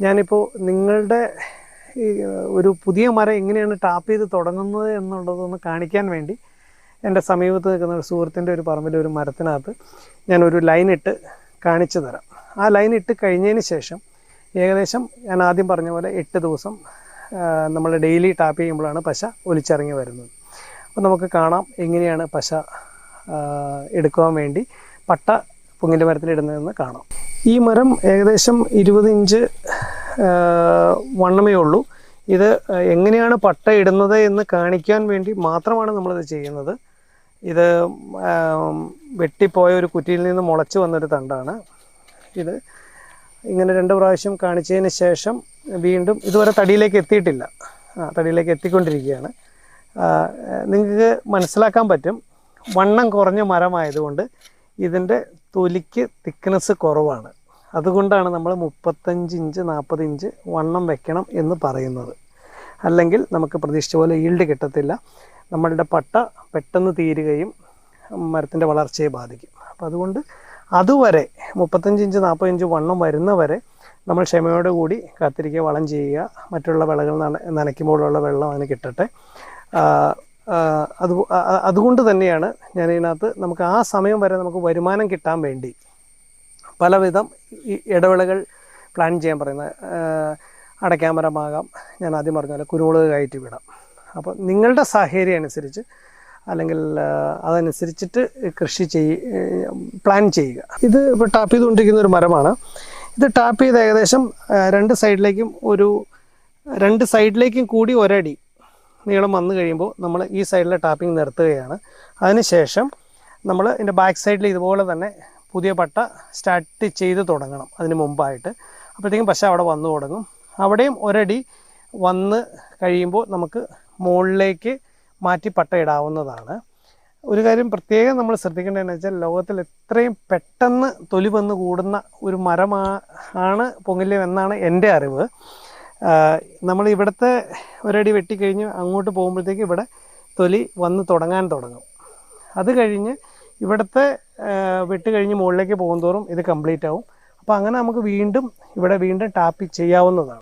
ഞാനിപ്പോൾ നിങ്ങളുടെ ഈ ഒരു പുതിയ മരം എങ്ങനെയാണ് ടാപ്പ് ചെയ്ത് തുടങ്ങുന്നത് എന്നുള്ളതൊന്ന് കാണിക്കാൻ വേണ്ടി എന്റെ സമീപത്ത് നിൽക്കുന്ന ഒരു സുഹൃത്തിന്റെ ഒരു പറമ്പിൽ ഒരു മരത്തിനകത്ത് ഞാനൊരു ലൈൻ ഇട്ട് കാണിച്ചു തരാം. ആ ലൈൻ ഇട്ട് കഴിഞ്ഞതിന് ശേഷം ഏകദേശം ഞാൻ ആദ്യം പറഞ്ഞ പോലെ എട്ട് ദിവസം നമ്മൾ ഡെയിലി ടാപ്പ് ചെയ്യുമ്പോഴാണ് പശ ഒലിച്ചിറങ്ങി വരുന്നത്. അപ്പോൾ നമുക്ക് കാണാം എങ്ങനെയാണ് പശ എടുക്കുവാൻ വേണ്ടി പട്ട പുങ്ങിന്റെ മരത്തിലിടുന്നതെന്ന് കാണാം. ഈ മരം ഏകദേശം ഇരുപത് ഇഞ്ച് വണ്ണമേ ഉള്ളൂ. ഇത് എങ്ങനെയാണ് പട്ട ഇടുന്നത് എന്ന് കാണിക്കാൻ വേണ്ടി മാത്രമാണ് നമ്മളിത് ചെയ്യുന്നത്. ഇത് വെട്ടിപ്പോയ ഒരു കുറ്റിയിൽ നിന്ന് മുളച്ച് വന്നൊരു തണ്ടാണ് ഇത്. ഇങ്ങനെ രണ്ട് പ്രാവശ്യം കാണിച്ചതിന് ശേഷം വീണ്ടും ഇതുവരെ തടിയിലേക്ക് എത്തിയിട്ടില്ല. തടിയിലേക്ക് എത്തിക്കൊണ്ടിരിക്കുകയാണ്. നിങ്ങൾക്ക് മനസ്സിലാക്കാൻ പറ്റും വണ്ണം കുറഞ്ഞ മരമായതുകൊണ്ട് ഇതിന്റെ തൊലിക്ക് തിക്നെസ് കുറവാണ്. അതുകൊണ്ടാണ് നമ്മൾ മുപ്പത്തഞ്ച് ഇഞ്ച് നാൽപ്പത് ഇഞ്ച് വണ്ണം വെക്കണം എന്ന് പറയുന്നത്. അല്ലെങ്കിൽ നമുക്ക് പ്രതീക്ഷിച്ച പോലെ ഈൽഡ് കിട്ടത്തില്ല. നമ്മളുടെ പട്ട പെട്ടെന്ന് തീരുകയും മരത്തിന്റെ വളർച്ചയെ ബാധിക്കും. അപ്പം അതുകൊണ്ട് അതുവരെ മുപ്പത്തഞ്ച് ഇഞ്ച് നാൽപ്പത് ഇഞ്ച് വണ്ണം വരുന്നവരെ നമ്മൾ ക്ഷമയോടെ കൂടി കാത്തിരിക്കുക വളം ചെയ്യുക. മറ്റുള്ള വിളകൾ നന നനയ്ക്കുമ്പോഴുള്ള വെള്ളം അതിന് കിട്ടട്ടെ. അത് അതുകൊണ്ട് തന്നെയാണ് ഞാൻ ഇതിനകത്ത് നമുക്ക് ആ സമയം വരെ നമുക്ക് വരുമാനം കിട്ടാൻ വേണ്ടി പലവിധം ഇടവിളകൾ പ്ലാൻ ചെയ്യാൻ പറയുന്നത് അടയ്ക്കാമരമാകാം ഞാൻ ആദ്യം പറഞ്ഞ പോലെ കുരുമുളക് കയറ്റി വിടാം. അപ്പോൾ നിങ്ങളുടെ സാഹചര്യം അനുസരിച്ച് അല്ലെങ്കിൽ അതനുസരിച്ചിട്ട് കൃഷി ചെയ്യ പ്ലാൻ ചെയ്യുക. ഇത് ഇപ്പോൾ ടാപ്പ് ചെയ്തുകൊണ്ടിരിക്കുന്ന ഒരു മരമാണ്. ഇത് ടാപ്പ് ചെയ്ത് ഏകദേശം രണ്ട് സൈഡിലേക്കും ഒരു രണ്ട് സൈഡിലേക്കും കൂടി ഒരടി നീളം വന്നു കഴിയുമ്പോൾ നമ്മൾ ഈ സൈഡിലെ ടാപ്പിംഗ് നിർത്തുകയാണ്. അതിനുശേഷം നമ്മൾ ഇതിന്റെ ബാക്ക് സൈഡിൽ ഇതുപോലെ തന്നെ പുതിയ പട്ട സ്റ്റാർട്ട് ചെയ്ത് തുടങ്ങണം അതിന് മുമ്പായിട്ട്. അപ്പോഴത്തേക്കും പശ അവിടെ വന്നു തുടങ്ങും. അവിടെയും ഒരടി വന്ന് കഴിയുമ്പോൾ നമുക്ക് മുകളിലേക്ക് മാറ്റി പട്ട ഇടാവുന്നതാണ്. ഒരു കാര്യം പ്രത്യേകം നമ്മൾ ശ്രദ്ധിക്കേണ്ടതെന്ന് വെച്ചാൽ ലോകത്തിൽ എത്രയും പെട്ടെന്ന് തൊലി വന്ന് കൂടുന്ന ഒരു മരമാ ആണ് പൊങ്ങില്യം എന്നാണ് എന്റെ അറിവ്. നമ്മൾ ഇവിടുത്തെ ഒരടി വെട്ടിക്കഴിഞ്ഞ് അങ്ങോട്ട് പോകുമ്പോഴത്തേക്ക് ഇവിടെ തൊലി വന്ന് തുടങ്ങാൻ തുടങ്ങും. അത് കഴിഞ്ഞ് ഇവിടുത്തെ വെട്ട് കഴിഞ്ഞ് മുകളിലേക്ക് പോകുന്തോറും ഇത് കംപ്ലീറ്റ് ആവും അപ്പോൾ അങ്ങനെ നമുക്ക് വീണ്ടും ഇവിടെ വീണ്ടും ടാപ്പ് ചെയ്യാവുന്നതാണ്.